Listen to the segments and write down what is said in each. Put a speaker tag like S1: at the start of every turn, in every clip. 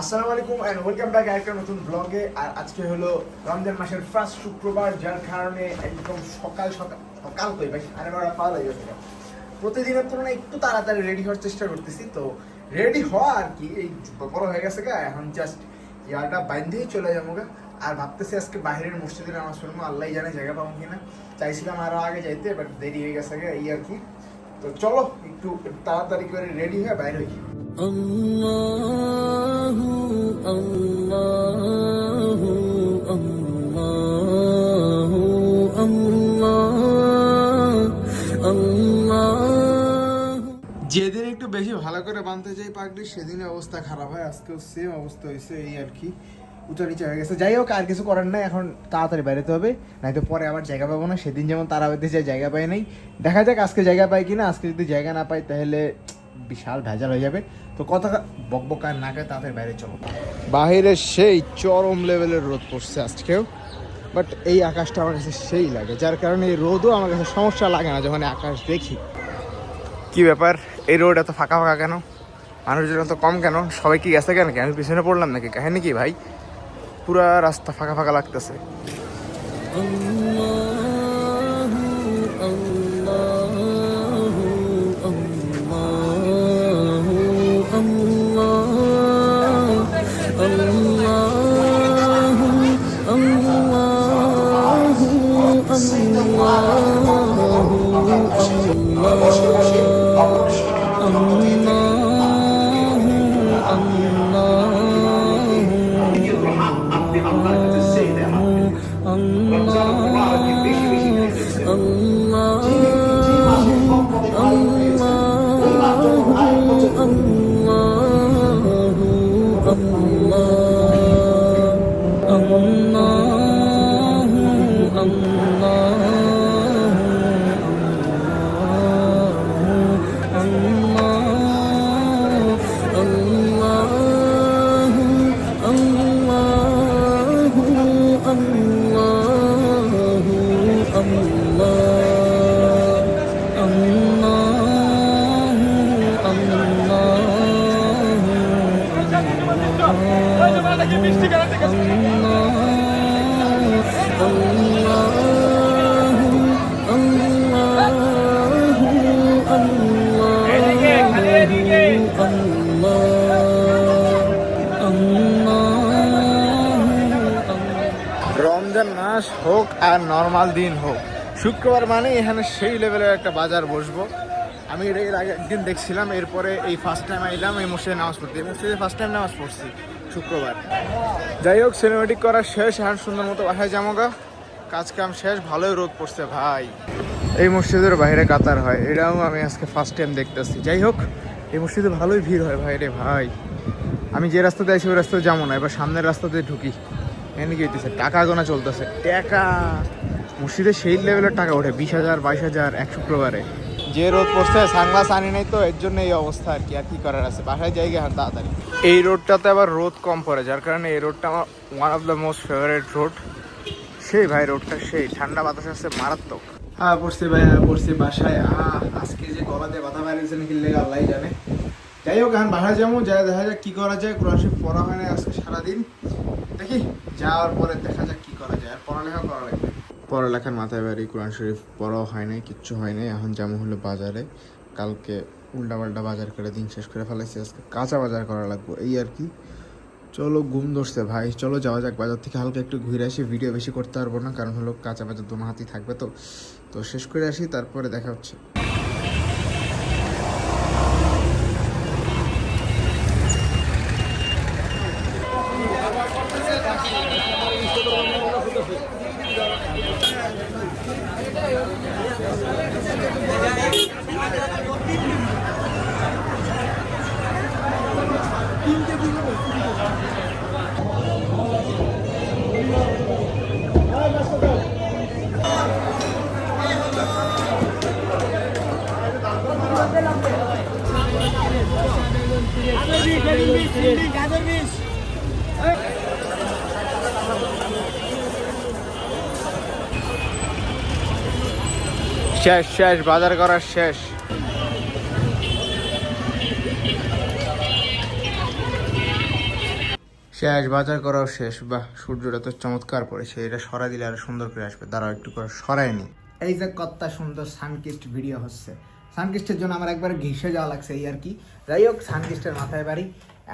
S1: আসসালামু আলাইকুম and welcome back একটা নতুন ব্লগে আর আজকে হলো রমজান মাসের ফার্স্ট শুক্রবার, যার কারণে একদম সকাল সকাল সকাল কই ভাই? সাড়ে বারোটা পাওয়া লাগে প্রতিদিনের তুলনায় একটু তাড়াতাড়ি রেডি হওয়ার চেষ্টা করতেছি। তো রেডি হওয়া আর কি, এই বড় হয়ে গেছে গা। এখন জাস্ট ইয়াটা বাইন্ধেই চলে যাব গা। আর ভাবতেছি আজকে বাইরের মসজিদে নামাজ পড়ব। আল্লাহ জানে জায়গা পাবো কিনা। চাইছিলাম আরও আগে যাইতে বাট দেরি হয়ে গেছে গা, এই আর কি। তো চলো, একটু তাড়াতাড়ি করে রেডি হয়ে বাইরে হই।
S2: الله الله الله الله الله
S1: যেদিন একটু বেশি ভালো করে বানতে যাই পাগড়ি সেদিনের অবস্থা খারাপ হয় আজকেও সেম অবস্থা হয়েছে এই আর কি উঁচা নিচে হয়ে গেছে যাই হোক আর কিছু করার নাই এখন তাড়াতাড়ি বেরোতে হবে নয়তো পরে আবার জায়গা পাবো না সেদিন যেমন তারা হইতে যায় জায়গা পাই নাই দেখা যাক আজকে জায়গা পাই কিনা আজকে যদি জায়গা না পাই তাহলে বিশাল ভেজাল হয়ে যাবে। তো কথা বকবক আর না করে তাড়াতাড়ি বাইরে চলো। বাইরে সেই চরম লেভেলের রোদ পড়ছে আজকেও বাট এই আকাশটা আমার কাছে সেই লাগে যার কারণে এই রোদও আমার কাছে সমস্যা লাগে না যখন আকাশ দেখি। কি ব্যাপার? এই রোড এত ফাঁকা ফাঁকা কেন? মানুষজন এত কম কেন? সবাই কি গেছে কেন কি? আমি পিছনে পড়লাম নাকি? কাহিনী কি ভাই? পুরা রাস্তা ফাঁকা ফাঁকা লাগতেছে। রমজান মাস হোক আর নর্মাল দিন হোক, শুক্রবার মানে এখানে সেই লেভেলের একটা বাজার বসবো। আমি এর আগে একদিন দেখছিলাম, এরপরে এই ফার্স্ট টাইম আইলাম, এই মসজিদে নামাজ পড়তে। এই মসজিদে ফার্স্ট টাইম নামাজ পড়ছি। শুক্রবার। যাই হোক সিনেমেটিক করা শেষ এখন সুন্দর মতো বাসায় যাব গা। কাজ কাম শেষ, ভালোই রোদ পড়ছে ভাই। এই মসজিদের বাইরে কাতার হয়, এটাও আমি আজকে ফার্স্ট টাইম দেখতেছি। যাই হোক, এই মসজিদে ভালোই ভিড় হয় ভাই রে ভাই। আমি যে রাস্তাতে আছি ওই রাস্তাতে যাব না, এবার সামনের রাস্তাতে ঢুকি। এনে কি হইতেছে? টাকা গোনা চলতেছে। টাকা! মসজিদে সেই লেভেলের টাকা ওঠে, বিশ হাজার, বাইশ হাজার এক শুক্রবারে যে রোদ পড়ছে সানগ্লাস আনি নাই তো, এর জন্য এই অবস্থা আর কি আর কি করার আছে? বাসায় জায়গা আর তাড়াতাড়ি। এই রোডটাতে আবার রোদ কম পড়ে যার কারণে এই রোডটা আমার one of the most favourite road সেই ভাই রোডটা সেই ঠান্ডা বাতাস আছে মারাত্মক। হ্যাঁ পড়ছে ভাই হ্যাঁ পড়ছে বাসায়। আহ আজকে যে গলাতে বাধা বাইরেছে নাকি লেগে আল্লাহ জানে। যাই হোক এখন বাসায় যাব যাই দেখা যাক কি করা যায়। কোরআন শরীফ পড়া হয় না আজকে সারাদিন। দেখি যাওয়ার পরে দেখা যাক কি করা যায়। আর পড়ালেখা করা লাগবে। পড়ালেখার মাথায় বাড়ি কোরআন শরীফ পড়াও হয় নাই কিচ্ছু হয় নাই। এখন যেমন হলো বাজারে। কালকে উল্টাপাল্টা বাজার করে দিন শেষ করে ফেলাইছি। আজকে কাঁচা বাজার করা লাগবো, এই আর কি। চলো ঘুম ধরছে ভাই, চলো যাওয়া যাক। বাজার থেকে হালকা একটু ঘুরে আসি, ভিডিও বেশি করতে পারব না, কারণ হলো কাঁচা বাজার দোনো হাতি থাকবে তো। তো শেষ করে আসি, তারপরে দেখা হচ্ছে। শেষ শেষ, বাজার করার শেষ। শেষ, বাজার করাও শেষ। বাহ, সূর্যটা তো চমৎকার পড়েছে। এটা সরাই দিলে আরও সুন্দর করে আসবে। দাঁড়াও, একটু করে সরায়নি এই যে কতটা সুন্দর সানকিস্ট ভিডিও হচ্ছে। সানকিস্টের জন্য আমার একবার ঘেসে যাওয়া লাগছে এই আর কি। যাই হোক, সানকিস্টের মাথায় বাড়ি।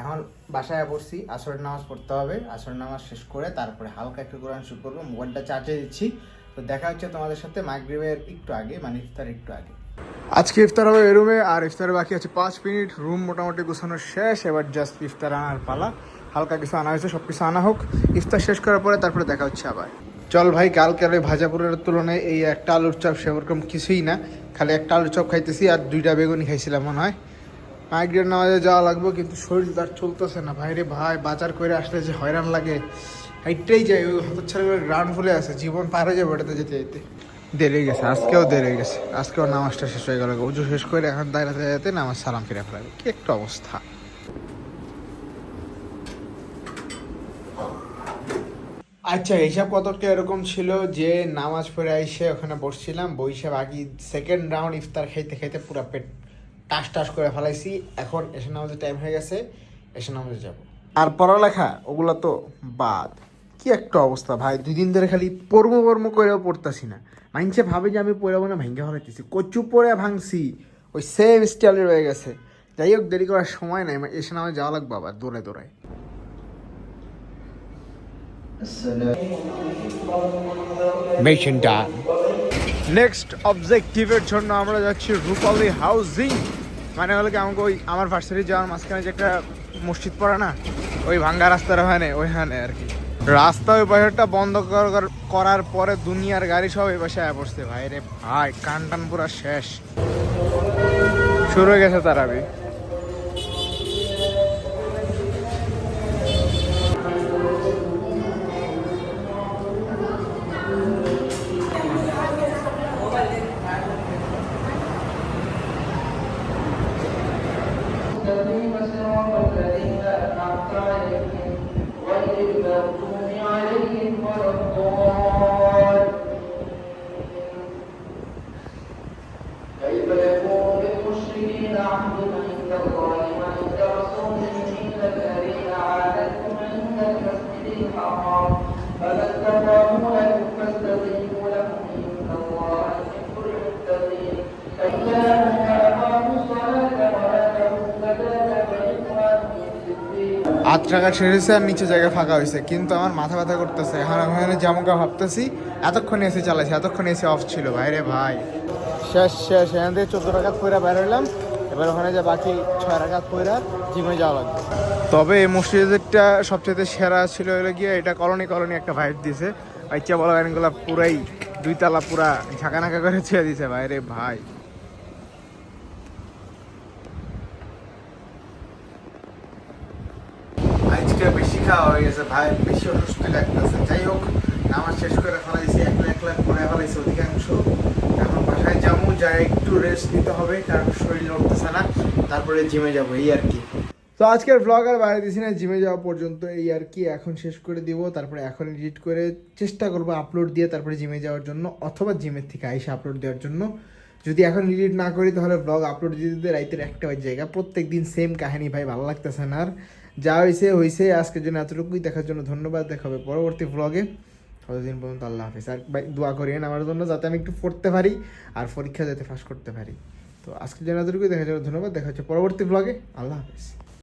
S1: এখন বাসায় পড়ছি, আসরের নামাজ পড়তে হবে। আসরের নামাজ শেষ করে তারপরে হালকা একটু কোরআন শুরু করব, মোবাইলটা চার্জে দিচ্ছি। তো দেখা হচ্ছে তোমাদের সাথে মাগরিবের একটু আগে মানে ইফতার একটু আগে। আজকে ইফতার হবে এই রুমে আর ইফতারে বাকি আছে পাঁচ মিনিট। রুম মোটামুটি গুছানো শেষ এবার জাস্ট ইফতার আনার পালা। হালকা কিছু আনা হয়েছে সব কিছু আনা হোক। ইফতার শেষ করার পরে তারপরে দেখা হচ্ছে আবার। চল ভাই কালকের ওই ভাজাপুরের তুলনায় এই একটা আলুর চপ সেরকম কিছুই না। খালি একটা আলুর চপ খাইতেছি আর দুইটা বেগুনি খাইছিলাম মনে হয়। মাইগ্রেন নামাজে যাওয়া লাগবে কিন্তু শরীর তার চলতেছে না। ভাইরে ভাই বাজার করে আসলে যে হয়রান লাগে। হাইটটাই যাই ওই হতচ্ছাড়া করে গ্রাউন্ড ফুলে আছে জীবন পার হয়ে যাবে ওটাতে যেতে যেতে। দেরি হয়ে গেছে আজকেও দেরি হয়ে গেছে আজকেও নামাজটা শেষ হয়ে গেল। উজু শেষ করে এখন দাঁড়াতে যেতে নামাজ সালাম ফিরে ফেলাবে কি একটা অবস্থা। আচ্ছা হিসাব কতকটা এরকম ছিল যে নামাজ পড়ে এসে ওখানে বসছিলাম বইসে বাকি সেকেন্ড রাউন্ড ইফতার খাইতে খাইতে পুরো পেট টাস টাস করে ফেলাইছি। এখন এসে নামাজের টাইম হয়ে গেছে এসে নামাজে যাব। আর পড়ালেখা ওগুলো তো বাদ। কি একটা অবস্থা ভাই? দুই দিন ধরে খালি পর্ম পর্ম করেও পড়তাছি না। মাইনসে ভাবে যে আমি পড়াবো না ভাঙ্গে ফেলাইতেছি। কচু পরে ভাঙছি। ওই সেম স্টাইলে রয়ে গেছে। যাই হোক দেরি করার সময় নাই এসে না আমার যাওয়া লাগবে আবার দৌড়ে দৌড়ায়। মেশিন নেক্সট অবজেক্টিভের জন্য আমরা যাচ্ছি রূপালী হাউজিং মানে হলো কি আমাকে ওই আমার ভার্সিটি যাওয়ার মাঝখানে যে একটা মসজিদ পড়া না ওই ভাঙ্গা রাস্তার ওখানে ওইখানে আর কি। রাস্তা ওই পাশেরটা বন্ধ কর- করার পরে দুনিয়ার গাড়ি সব এই পাশে আয় পড়ছে। ভাই রে ভাই কান টান পুরা শেষ। শুরু হয়ে গেছে তারাবি। আট টাকা ছেড়েছে আর নিচে জায়গা ফাঁকা হয়েছে। কিন্তু আমার মাথা ব্যথা করতেছে। এখন আমি এখানে ভাবতেছি এতক্ষণ এসে চালাইছে এতক্ষণ এসে অফ ছিল। ভাইরে ভাই। শেষ শেষ। এখান থেকে চোদ্দ টাকা পয়রা বের হলাম এবার ওখানে যে বাকি ছয় টাকা পয়রা জিমে যাওয়া লাগবে। তবে এই মসজিদেরটা সবচেয়ে সেরা ছিল এলো গিয়ে এটা কলোনি কলোনি একটা ভাইব দিছে। ভাইচা বলা গানগুলো পুরাই দুই তালা পুরা ঝাঁকা নাকা করে ছেড়ে দিছে। ভাইরে ভাই। হয়ে গেছে ভাই বেশি অসুস্থ লাগতেছে। যাই হোক শেষ করে ফেলাইছি করে অধিকাংশ। এখন বাসায় যাব যা একটু রেস্ট নিতে হবে, কারণ শরীর না। তারপরে জিমে যাব, এই আর কি। তো আজকের ব্লগ আর বাইরে না জিমে যাওয়া পর্যন্ত এই আর কি। এখন শেষ করে দিব, তারপরে এখন এডিট করে চেষ্টা করব আপলোড দিয়ে তারপরে জিমে যাওয়ার জন্য, অথবা জিমের থেকে আইসে আপলোড দেওয়ার জন্য। যদি এখন এডিট না করি, তাহলে ব্লগ আপলোড দিতে দিতে রাইতের একটা জায়গা। প্রত্যেক দিন সেম কাহিনী ভাই, ভালো লাগতেছে না আর। যা হয়েছে হয়েছে আজকের জন্য এতটুকুই। দেখার জন্য ধন্যবাদ। দেখা হবে পরবর্তী ব্লগে ততদিন পর্যন্ত আল্লাহ হাফিজ। আর দোয়া করিয়েন আমার জন্য যাতে আমি একটু পড়তে পারি আর পরীক্ষা যাতে ফাঁস করতে পারি। তো আজকের জন্য এতটুকুই। দেখার জন্য ধন্যবাদ। দেখা হচ্ছে পরবর্তী ব্লগে আল্লাহ হাফিজ।